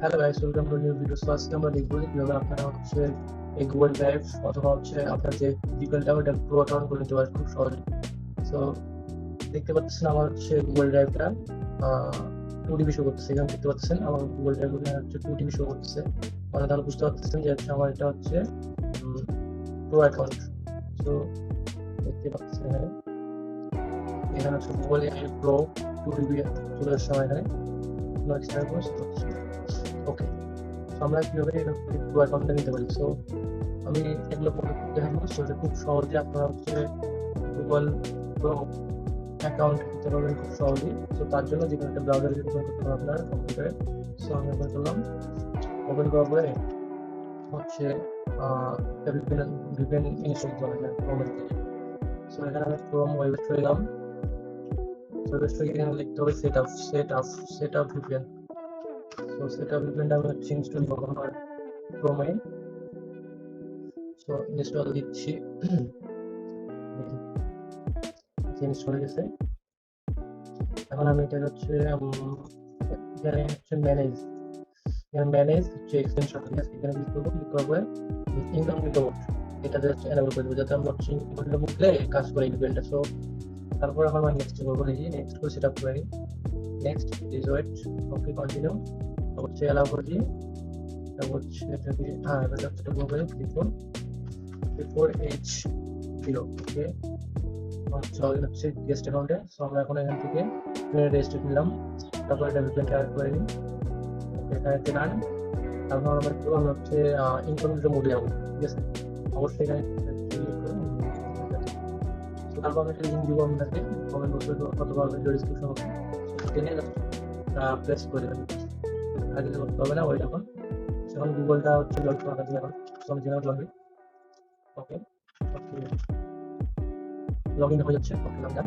Hello guys welcome to new video so আজকে আমরা দেখব যে কীভাবে আপনারা হচ্ছে এই গুগল ড্রাইভ অথবা হচ্ছে আপনার যে জিমেলটা ওটা প্রো অ্যাকাউন্ট করে নিতে পারেন খুব সহজে। সো দেখতে পাচ্ছেন আমার হচ্ছে গুগল ড্রাইভটা টু ডিবি শো করতেছে। এখানে দেখতে পাচ্ছেন আমার গুগল ড্রাইভ হচ্ছে টু ডিবি শো করতেছে। মানে তাহলে বুঝতে পারতেছেন যে হচ্ছে আমার এটা হচ্ছে প্রো অ্যাকাউন্ট সো দেখতে পাচ্ছেন এখানে। এখানে হচ্ছে গুগল প্রো টু ডিবি চলে আসছে আমার এখানে। ওকে আমরা কীভাবে অ্যাকাউন্টটা নিতে পারি? সো আমি এগুলো দেখাবো সো এটা খুব সহজে আপনারা হচ্ছে গুগল অ্যাকাউন্ট নিতে পারবেন খুব সহজেই। তো তার জন্য যে কোনো একটা ব্রাউজার ওপেন করতে হবে আপনার কম্পিউটারে সো আমি ওপেন করলাম। ওপেন করার পরে হচ্ছে ভিপিএন ভিপিএন ইনস্টল করা যায় ক্রোমের থেকে সো এখানে আমি ক্রোম ওয়েব চলে গেলাম। সো এখানে লিখতে হবে set up set up set up VPN so set up ভিপিএনটা আমি হচ্ছে ইনস্টল করব আমার ক্রোমে দিচ্ছি। ইনস্টল গেছে। এখন আমি এটা হচ্ছে এখানে হচ্ছে ম্যানেজ এখানে ম্যানেজ হচ্ছে এক্সটেনশন আছে? এখানে ক্লিক করব ক্লিক করার পরে ইনকাম এটা হচ্ছে এনেবল করে দেবো, যাতে আমরা হচ্ছে ইনকাম বুকলে কাজ করে ইভেন্টটা সো তারপর এখন আমরা নেক্সট করব এই নেক্সট করে সেট আপ করে নেক্সট ইজ ওকে কন্টিনিউ হচ্ছে অ্যালাউ করে দিই তারপর হচ্ছে এটাকে হ্যাঁ এবার করে। ক্লিক করুন এইচ জিরো ওকে হচ্ছে গেস্ট অ্যাকাউন্টে সো আমরা এখন এখান থেকে রেজিস্টার নিলাম তারপর এটা ভিপিএন অ্যাড করে নিই। এখানে রান তারপর আমরা হচ্ছে ইনকমটা মোডে যাব ঠিক আছে অবশ্যই এখানে একটা দিব আপনাকে। কমেন্ট বক্সে ভিডিও ডিসক্রিপশন বক্সে প্রেস করে দেবেন। আর কিছু করতে হবে না ওই যখন যখন গুগলটা হচ্ছে লগ করা যাবে এখন আমি জেনারেল লাগবে ওকে লগ ইন হয়ে যাচ্ছে ওকে আমরা।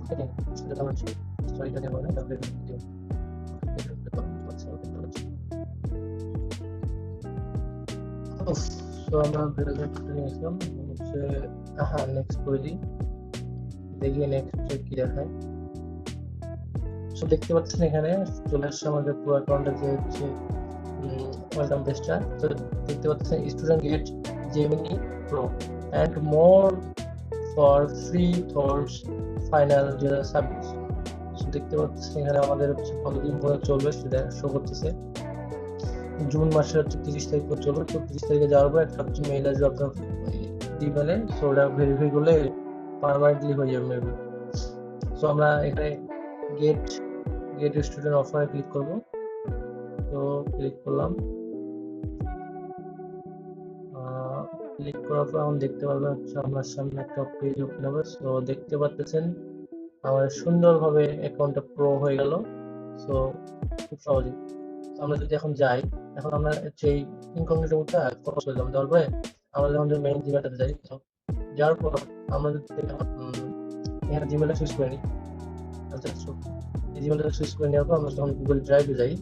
ওকে সেটা হচ্ছে স্টোরিটা দেবো না তারপরে ভিডিও সো আমরা বেরোতে নিয়ে আসলাম। হচ্ছে হ্যাঁ নেক্সট করে দিই দেখি নেক্সট কি দেখায়। সো দেখতে পাচ্ছেন এখানে চলে আসছে আমাদের পুরো অ্যাকাউন্টে যে হচ্ছে ওয়েলকাম পেজটা তো দেখতে পাচ্ছেন student get Gemini pro and more for free thoughts final দু দেখতে পাচ্ছেন এখানে আমাদের হচ্ছে কতদিন পরে চলবে সেটা শো করতেছে। জুন মাসের হচ্ছে তিরিশ তারিখ পর চলবে। তো তিরিশ তারিখে যাওয়ার পর একটা হচ্ছে মেইল আসবে আপনার ইমেলে সো ওটা ভেরিফাই করলে পারমানেন্টলি হয়ে যাবে মেবি সো আমরা এখানে গেট গেট স্টুডেন্ট অফারে ক্লিক করব। তো ক্লিক করলাম। ক্লিক করার পর আমরা দেখতে পারবেন হচ্ছে আপনার সামনে একটা পেজ ওপেন হবে। সো দেখতে পাচ্ছেন আমার সুন্দরভাবে অ্যাকাউন্টটা প্রো হয়ে গেল। সো খুব সহজেই আমরা যদি এখন যাই, এখন আমরা সেই ইনকগনিটো মোডটা ক্লোজ করে দিলাম তারপরে আমরা যখন মেইন জিমেলটাতে যাই যাওয়ার পর আমরা যদি এখানে জিমেলটা সুইচ করে আচ্ছা এই জিমেলটা সুইচ করে নেওয়ার পর আমরা যখন গুগল ড্রাইভে যাই।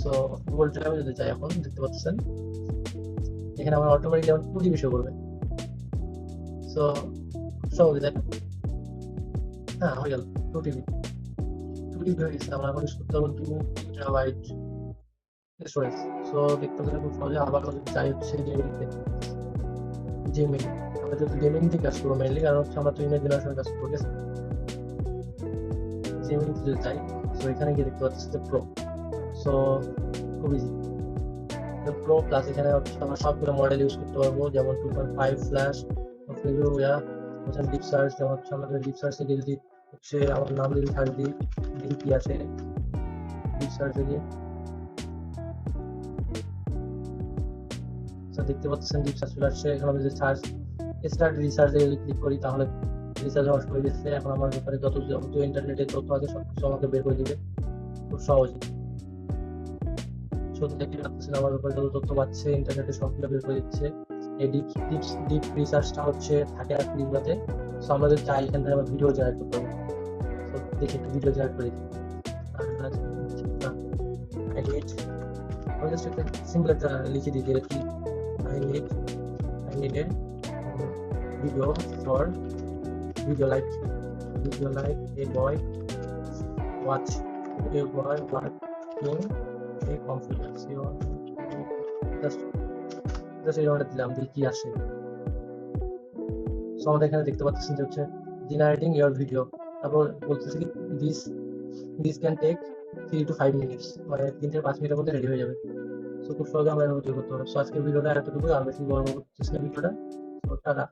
সো গুগল ড্রাইভে যদি যাই এখন, দেখতে পাচ্ছেন, এখানে আমার অটোমেটিক যেমন টু জিবি শো করবে সো সহজে তাই হ্যাঁ হয়ে গেল টু টিভি টু টিভি হয়ে গেছে, আমরা এখন করতে পারব টু টেরাবাইট স্টোরেজ সো দেখতে পাচ্ছেন, খুব সহজে আবার যদি চাই হচ্ছে জিমেলিতে জিমেল আমরা যেহেতু গেমিং থেকে কাজ করব মেনলি কারণ হচ্ছে আমরা তো ইমেজ জেনারেশনের কাজ করব, ঠিক আছে? জিমেল যদি চাই সো এখানে গিয়ে দেখতে পাচ্ছি যে প্রো সো খুব ইজি প্রো প্লাস এখানে আমরা সবগুলো মডেল ইউজ করতে পারব। যেমন টু পয়েন্ট ফাইভ ফ্ল্যাশ হচ্ছে ডিপ সার্চ যেমন হচ্ছে আমাদের ডিপ সার্চে গিয়ে যদি হচ্ছে আমার নাম যদি সার্চ দিই দেখি কি আছে? ডিপ সার্চে গিয়ে। দেখতে পাচ্ছেন রিসার্চ চলে আসছে। এখন আমি যদি সার্চ স্টার্ট রিসার্চে যদি ক্লিক করি, তাহলে রিসার্চ হওয়া হয়ে গেছে এখন আমার ব্যাপারে যত যত ইন্টারনেটে তথ্য আছে সব কিছু আমাকে বের করে দিবে। খুব সহজে। সত্যি দেখতে পাচ্ছেন আমার ব্যাপারে যত তথ্য পাচ্ছে ইন্টারনেটে সবগুলো বের করে দিচ্ছে। এই ডিপ ডিপ ডিপ রিসার্চটা হচ্ছে থাকে আর ফ্রিগুলোতে সো আমরা যদি চাই এখান থেকে আমরা ভিডিও জেনারেট করতে পারব। তো দেখি একটু ভিডিও জেনারেট করে দিই। জাস্ট একটা একটা লিখে দিই যে কি I need I needed um, video for video like a boy. Watch a boy king a computer CEO just এই দিলাম, দেখি কি আসে। সো আমাদের এখানে দেখতে পাচ্ছেন যে হচ্ছে জেনারেটিং ইয়োর ভিডিও তারপর বলতেছে কি this this can take three two five minutes মানে তিন থেকে পাঁচ মিনিটের মধ্যে রেডি হয়ে যাবে। সো খুব সহজে আমরা এভাবে তৈরি করতে পারব। সো আজকের ভিডিওটা এতটুকু আর বেশি বড় করতেছি ভিডিওটা তো টাটা।